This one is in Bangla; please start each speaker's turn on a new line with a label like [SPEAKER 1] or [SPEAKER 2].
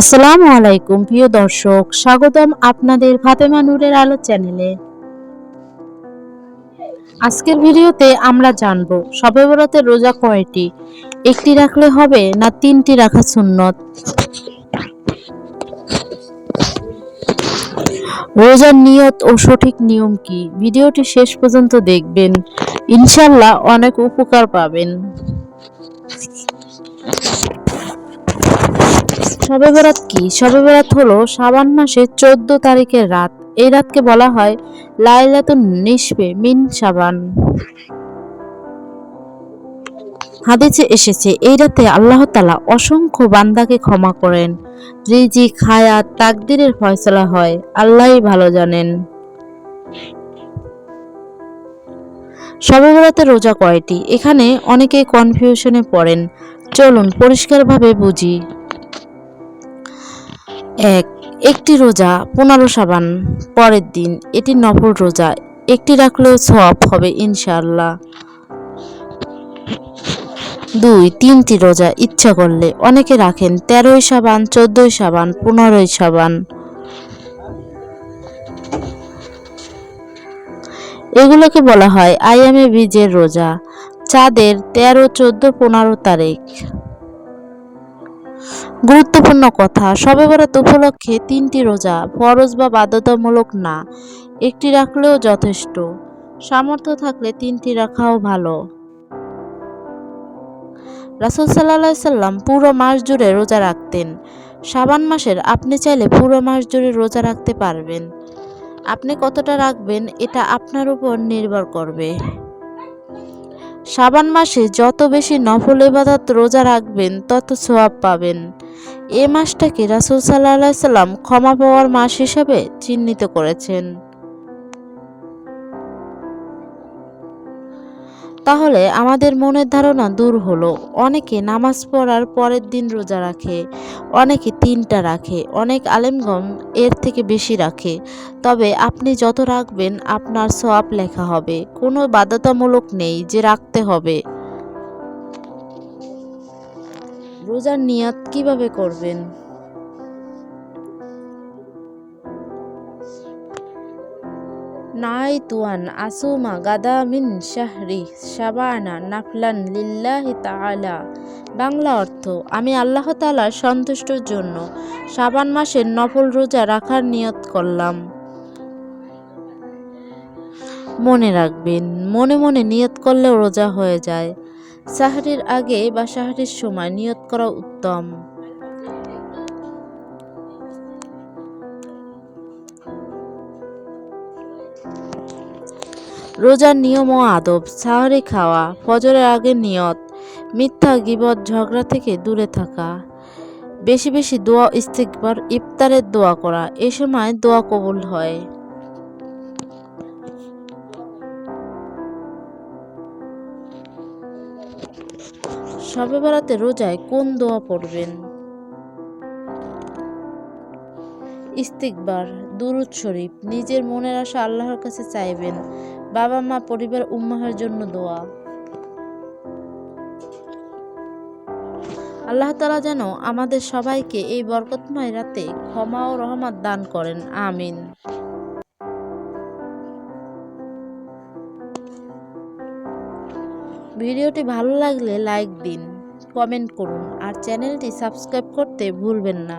[SPEAKER 1] আসসালামু আলাইকুম, প্রিয় দর্শক, স্বাগতম আপনাদের ফাতেমা নূরের আলো চ্যানেলে। আজকের ভিডিওতে আমরা জানব শবে বরাতের রোজা কয়টি? একটি রাখলে হবে না তিনটি রাখা সুন্নত? রোজার নিয়ত ও সঠিক নিয়ম কি? ভিডিওটি শেষ পর্যন্ত দেখবেন ইনশাল্লাহ অনেক উপকার পাবেন। শবে বরাত কি? শবে বরাত হলো শাবান মাসের চোদ্দ তারিখের রাত। এই রাতকে বলা হয় লাইলাতুন নিসবে মিন শাবান। হাদিসে এসেছে, এই রাতে আল্লাহ তালা অসংখ্য বান্দাকে ক্ষমা করেন। রিজি খায়াত তাকদিরের ফয়সলা হয়। আল্লাহই ভালো জানেন। শবে রোজা কয়টি? এখানে অনেকে কনফিউশনে পড়েন। চলুন পরিষ্কারভাবে বুঝি। এক, একটি রোজা পনেরো সাবান, পরের দিন এটি নফল রোজা, একটি রাখলেও সব হবে ইনশাল্লাহ দুই, তিনটি রোজা ইচ্ছা করলে অনেকে রাখেন তেরোই সাবান, চোদ্দই সাবান, পনেরোই সাবান। এগুলোকে বলা হয় আইএমএ বীজের রোজা, চাঁদের তেরো, চোদ্দ, পনেরো তারিখ। গুরুত্বপূর্ণ কথা। শবে বরাত উপলক্ষে তিনটি রোজা ফরজ বা বাধ্যতামূলক না, একটি রাখলেও যথেষ্ট। সামর্থ্য থাকলে তিনটি রাখাও ভালো। রাসুল সাল্লাহ সাল্লাম পুরো মাস জুড়ে রোজা রাখতেন। সাবান মাসের আপনি চাইলে পুরো মাস জুড়ে রোজা রাখতে পারবেন। আপনি কতটা রাখবেন এটা আপনার উপর নির্ভর করবে। সাবান মাসে যত বেশি নফল ইবাদত রোজা রাখবেন, তত সোয়াব পাবেন। এ মাসটাকে রাসুল সাল্লাহ সাল্লাম ক্ষমা পাওয়ার মাস হিসাবে চিহ্নিত করেছেন। তাহলে আমাদের মনের ধারণা দূর হলো। অনেকে নামাজ পড়ার পরের দিন রোজা রাখে, অনেকে তিনটা রাখে, অনেক আলেমগম এর থেকে বেশি রাখে। তবে আপনি যত রাখবেন, আপনার সওয়াব লেখা হবে। কোনো বাধ্যতামূলক নেই যে রাখতে হবে। রোজার নিয়াত কীভাবে করবেন? নাই তুয়ান আসুমা গাদা মিন শাহরি শাবানা নাফলান লিল্লাহি তাআলা। বাংলা অর্থ, আমি আল্লাহ তাআলার সন্তুষ্টর জন্য শাবান মাসের নফল রোজা রাখার নিয়ত করলাম। মনে রাখবেন, মনে মনে নিয়ত করলেও রোজা হয়ে যায়। সাহরির আগে বা সাহরির সময় নিয়ত করা উত্তম। রোজার নিয়ম ও আদব, সাহরি খাওয়া, ফজরের আগে নিয়ত, মিথ্যা, গিবত, ঝগড়া থেকে দূরে থাকা। বেশি বেশি দোয়া ইস্তিকবার ইফতারের দোয়া করা, এ সময় দোয়া কবুল হয়। শবে বেড়াতে রোজায় কোন দোয়া পড়বেন? ইস্তিকবার দুরুদ শরীফ, নিজের মনের আশা আল্লাহর কাছে চাইবেন। বাবা, মা, পরিবার, উম্মাহের জন্য দোয়া। আল্লাহ তালা যেন আমাদের সবাইকে এই বরকতময় রাতে ক্ষমা ও রহমত দান করেন। আমিন। ভিডিওটি ভালো লাগলে লাইক দিন, কমেন্ট করুন, আর চ্যানেলটি সাবস্ক্রাইব করতে ভুলবেন না।